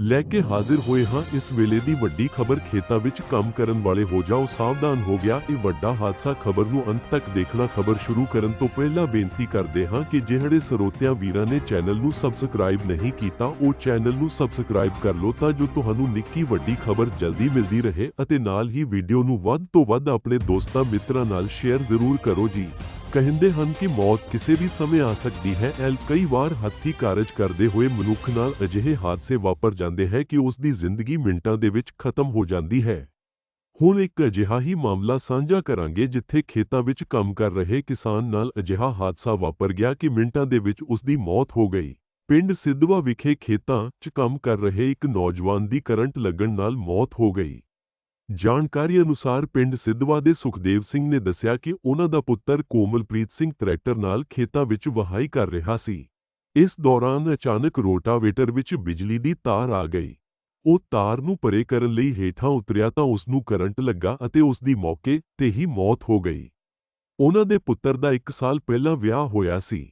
ਲੈ ਕੇ ਹਾਜ਼ਰ ਹੋਏ ਹਾਂ। ਇਸ ਵੇਲੇ ਦੀ ਵੱਡੀ ਖਬਰ ਖੇਤਾਂ ਵਿੱਚ ਕੰਮ ਕਰਨ ਵਾਲੇ ਹੋ ਜਾਓ। ਸਾਵਧਾਨ ਹੋ ਗਿਆ। ਇਹ ਵੱਡਾ ਹਾਦਸਾ ਖਬਰ ਨੂੰ ਅੰਤ ਤੱਕ ਦੇਖਣਾ ਖਬਰ ਸ਼ੁਰੂ ਕਰਨ ਤੋਂ ਪਹਿਲਾਂ ਬੇਨਤੀ ਕਰਦੇ ਹਾਂ ਕਿ ਜਿਹੜੇ ਸਰੋਤਿਆਂ ਵੀਰਾਂ ਨੇ ਚੈਨਲ ਨੂੰ ਸਬਸਕ੍ਰਾਈਬ ਨਹੀਂ ਕੀਤਾ, ਉਹ ਚੈਨਲ ਨੂੰ ਸਬਸਕ੍ਰਾਈਬ ਕਰ ਲਓ ਤਾਂ ਜੋ ਤੁਹਾਨੂੰ ਨਿੱਕੀ ਵੱਡੀ ਖਬਰ ਜਲਦੀ ਮਿਲਦੀ ਰਹੇ ਅਤੇ ਨਾਲ ਹੀ ਵੀਡੀਓ ਨੂੰ ਵੱਧ ਤੋਂ ਵੱਧ ਆਪਣੇ ਦੋਸਤਾਂ ਮਿੱਤਰਾਂ ਨਾਲ ਸ਼ੇਅਰ ਜ਼ਰੂਰ ਕਰੋ ਜੀ। ਕਹਿੰਦੇ ਹਨ ਕਿ ਮੌਤ ਕਿਸੇ ਵੀ ਸਮੇਂ ਆ ਸਕਦੀ ਹੈ। ਐਲ ਕਈ ਵਾਰ ਹੱਥੀ ਕਾਰਜ ਕਰਦੇ ਹੋਏ ਮਨੁੱਖ ਨਾਲ ਅਜਿਹੇ ਹਾਦਸੇ ਵਾਪਰ ਜਾਂਦੇ ਹੈ ਕਿ ਉਸ ਦੀ ਜ਼ਿੰਦਗੀ ਮਿੰਟਾਂ ਦੇ ਵਿੱਚ ਖਤਮ ਹੋ ਜਾਂਦੀ ਹੈ। ਹੁਣ ਇੱਕ ਅਜਿਹਾ ਹੀ ਮਾਮਲਾ ਸਾਂਝਾ ਕਰਾਂਗੇ ਜਿੱਥੇ ਖੇਤਾਂ ਵਿੱਚ ਕੰਮ ਕਰ ਰਹੇ ਕਿਸਾਨ ਨਾਲ ਅਜਿਹਾ ਹਾਦਸਾ ਵਾਪਰ ਗਿਆ ਕਿ ਮਿੰਟਾਂ ਦੇ ਵਿੱਚ ਉਸ ਦੀ ਮੌਤ ਹੋ ਗਈ। ਪਿੰਡ ਸਿੱਧਵਾ ਵਿਖੇ ਖੇਤਾਂ 'ਚ ਕੰਮ ਕਰ ਰਹੇ ਇੱਕ ਨੌਜਵਾਨ ਦੀ ਕਰੰਟ ਲੱਗਣ ਨਾਲ ਮੌਤ ਹੋ ਗਈ। ਜਾਣਕਾਰੀ ਅਨੁਸਾਰ ਪਿੰਡ ਸਿੱਧਵਾ ਦੇ ਸੁਖਦੇਵ ਸਿੰਘ ਨੇ ਦੱਸਿਆ ਕਿ ਉਹਨਾਂ ਦਾ ਪੁੱਤਰ ਕੋਮਲਪ੍ਰੀਤ ਸਿੰਘ ਟਰੈਕਟਰ ਨਾਲ ਖੇਤਾਂ ਵਿੱਚ ਵਹਾਈ ਕਰ ਰਿਹਾ ਸੀ। ਇਸ ਦੌਰਾਨ ਅਚਾਨਕ ਰੋਟਾਵੇਟਰ ਵਿੱਚ ਬਿਜਲੀ ਦੀ ਤਾਰ ਆ ਗਈ। ਉਹ ਤਾਰ ਨੂੰ ਪਰੇ ਕਰਨ ਲਈ ਹੇਠਾਂ ਉਤਰਿਆ ਤਾਂ ਉਸ ਨੂੰ ਕਰੰਟ ਲੱਗਾ ਅਤੇ ਉਸ ਦੀ ਮੌਕੇ ਤੇ ਹੀ ਮੌਤ ਹੋ ਗਈ। ਉਹਨਾਂ ਦੇ ਪੁੱਤਰ ਦਾ 1 ਸਾਲ ਪਹਿਲਾਂ ਵਿਆਹ ਹੋਇਆ ਸੀ।